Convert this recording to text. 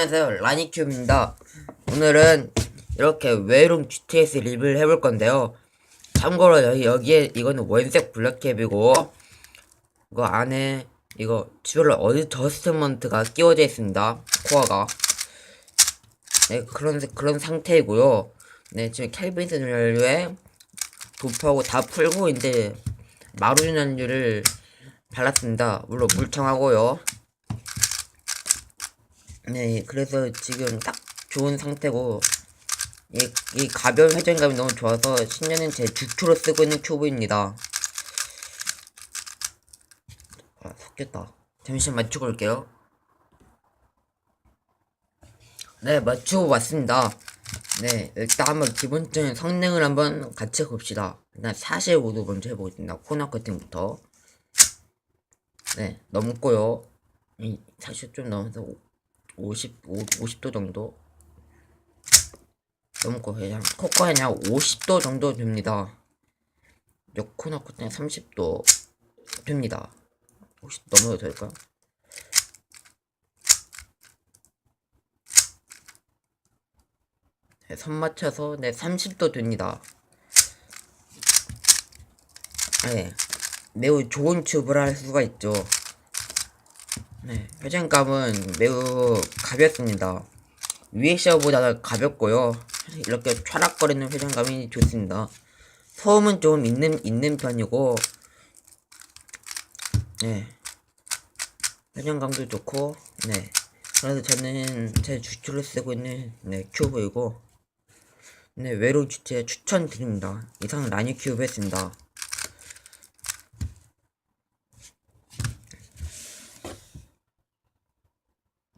안녕하세요. 라니큐브입니다. 오늘은 이렇게 외로움 GTS 리뷰를 해볼 건데요. 참고로 여기, 여기에 이거는 원색 블랙캡이고 이거 안에 이거 듀얼 어드저스트먼트가 끼워져 있습니다. 코어가. 네 그런 그런 상태이고요. 네 지금 켈빈스 연료에 도프하고 다 풀고 이제 마루진 연료를 발랐습니다. 물론 물청하고요 네, 그래서 지금 딱 좋은 상태고, 이, 이 가벼운 회전감이 너무 좋아서 10년은 제 주초로 쓰고 있는 큐브입니다. 아, 섞였다. 잠시만 맞추고 올게요. 네, 맞추고 왔습니다. 네, 일단 한번 기본적인 성능을 한번 같이 봅시다. 일단 45도 먼저 해보겠습니다. 코너 커팅부터. 네, 넘고요. 이, 사실 좀 넘어서 50, 50도 정도? 넘고 그냥 코코 그냥 50도 정도 됩니다. 요코나 코팅 30도 됩니다. 혹시 넘어도 될까요? 네, 선 맞춰서 네 30도 됩니다. 네. 매우 좋은 튜브를 할 수가 있죠 네, 회전감은 매우 가볍습니다. 위에 샤워보다 가볍고요. 이렇게 촤락거리는 회전감이 좋습니다. 소음은 좀 있는 있는 편이고, 네, 회전감도 좋고, 네. 그래서 저는 제 주출로 쓰고 있는 네 큐브이고, 네 외로운 주체 추천드립니다. 이상 라니 큐브였습니다.